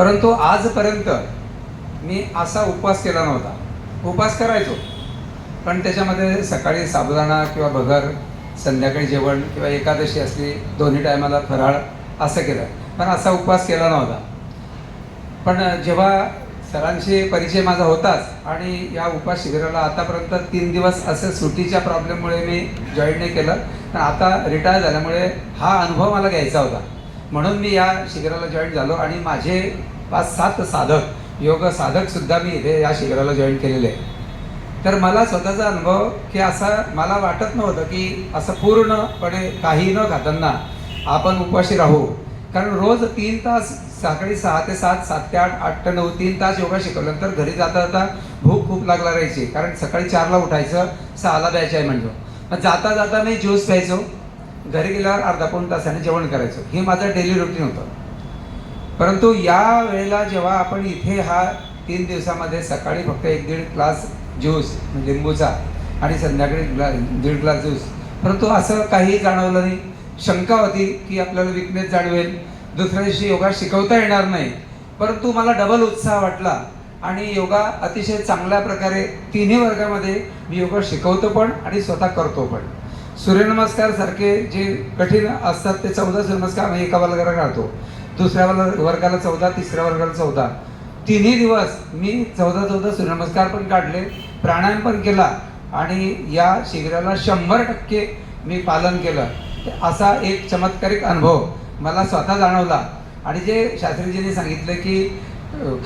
परंतु आजपर्यंत मी असा उपवास केला नव्हता. उपवास करायचो. पण त्याच्यामध्ये सकाळी साबुदाणा किंवा भगर संध्याकाळी जेवण किंवा एकादशी असली दोन्ही टायमाला फराळ असं केलं. पण असा उपवास केला नव्हता. पण जेव्हा सरांशी परिचय माझा होताच आणि या उपवास शिबिराला आतापर्यंत तीन दिवस असं सुट्टीच्या प्रॉब्लेममुळे मी जॉईन नाही केलं. पण आता रिटायर झाल्यामुळे हा अनुभव मला घ्यायचा होता. म्हणून मी या शिबिराला जॉईन झालो आणि माझे पाच सात साधक योग साधक सुद्धा मी इथे या शिबिराला जॉईन केलेले. आहे तर मला स्वतःचा अनुभव की असा मला वाटत नव्हतं की असं पूर्णपणे काही न खाताना आपण उपाशी राहू. कारण रोज तीन तास सकाळी सहा ते सात सात ते आठ आठ ते नऊ तीन तास योगा शिकवल्यानंतर घरी जाता जाता भूक खूप लागला राहायची. कारण सकाळी चारला उठायचं सहाला द्यायचं आहे म्हणजे मग जाता जाता मी ज्यूस प्यायचो. घरी गेल्यावर अर्धा पाऊण तासाने जेवण करायचो. हे माझं डेली रुटीन होतं. परंतु या वेळेला जेव्हा आपण इथे हा तीन दिवसामध्ये सकाळी फक्त एक दीड ग्लास ज्यूस म्हणजे लिंबूचा आणि संध्याकाळी ग्ला दीड ग्लास ज्यूस. परंतु असं काही जाणवलं नाही. शंका होती की आपल्याला विकनेस जाणवेल. दुसऱ्या दिवशी योगा शिकवता येणार नाही. परंतु मला डबल उत्साह वाटला. आणि योगा अतिशय चांगल्या प्रकारे तिन्ही वर्गामध्ये मी योगा शिकवतो पण आणि स्वतः करतो पण. सूर्यनमस्कार सारखे जे कठीण असतात ते चौदा सूर्यनमस्कार आम्ही एका वर्गाला काढतो दुसऱ्या वर्ग वर्गाला चौदा तिसऱ्या वर्गाला चौदा. तिन्ही दिवस मी चौदा चौदा सूर्यनमस्कार पण काढले प्राणायाम पण केला आणि या शिबिराला शंभर टक्के मी पालन केलं. असा एक चमत्कारिक अनुभव मला स्वतः जाणवला. आणि जे शास्त्रीजींनी सांगितलं की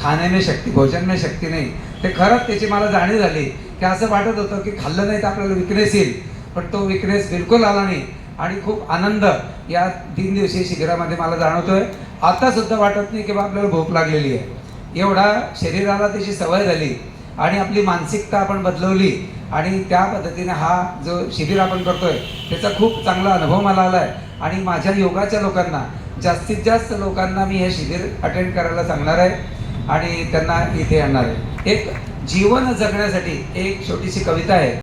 खाण्याने शक्ती भोजन शक्ती नाही. ते खरंच त्याची मला जाणीव झाली की असं वाटत होतं की खाल्लं नाही तर आपल्याला विकनेस येईल. पण तो विकनेस बिलकुल आला नाही. आणि खूप आनंद या तीन दिवसीय शिबिरामध्ये मला जाणवतोय. आता सुद्धा वाटत नाही की बा आपल्याला भूक लागलेली आहे. एवढा शरीराला त्याची सवय झाली आणि आपली मानसिकता आपण बदलवली आणि त्या पद्धतीने हा जो शिबिर आपण करतोय त्याचा खूप चांगला अनुभव मला आला आहे आणि माझ्या योगाच्या लोकांना जास्तीत जास्त लोकांना मी हे शिबिर अटेंड करायला सांगणार आहे आणि त्यांना इथे आणणार आहे. एक जीवन जगण्यासाठी एक छोटीशी कविता आहे.